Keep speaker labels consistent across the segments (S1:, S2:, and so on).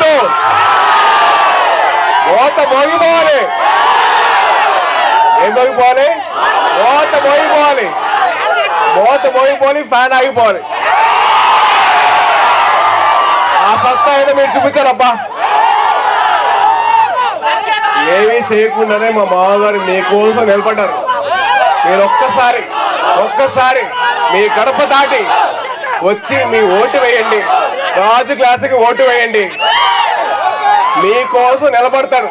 S1: మన గుర్తు మోగిపోవాలి ఏం మోగిపోవాలి ఓత మోగిపోవాలి ఓత మోగిపోవాలి ఫ్యాన్ ఆగిపోవాలి. ఆ పక్క ఏదో మీరు చూపించారబ్బా. ఏమీ చేయకుండానే మా మామగారు మీకోసం నిలబడ్డారు. మీరు ఒక్కసారి ఒక్కసారి మీ గడప దాటి వచ్చి మీ ఓటు వేయండి. రాజు క్లాసుకి ఓటు వేయండి. మీకోసం నిలబడతారు.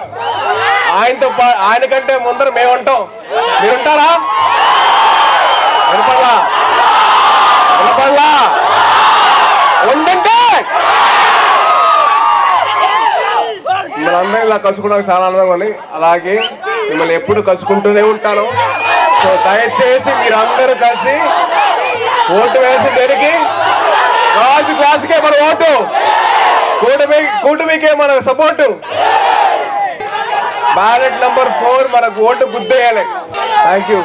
S1: ఆయనతో పా- ఆయన కంటే ముందర మేము ఉంటాం మీరుంటారా? వినపడలా వినపడలా ఉండంటే మనందరం ఇలా కలుసుకోవడానికి చాలా ఆనందంగా ఉంది. అలాగే మిమ్మల్ని ఎప్పుడు కలుసుకుంటూనే ఉంటాను. సో దయచేసి మీరందరూ కలిసి ఓటు వేసి పెరిగి రాజు మన ఓటు. కూటమి కూటమికే మన సపోర్టు. బ్యాలెట్ నంబర్ ఫోర్ మనకు ఓటు గుద్దేయాలి థ్యాంక్ యూ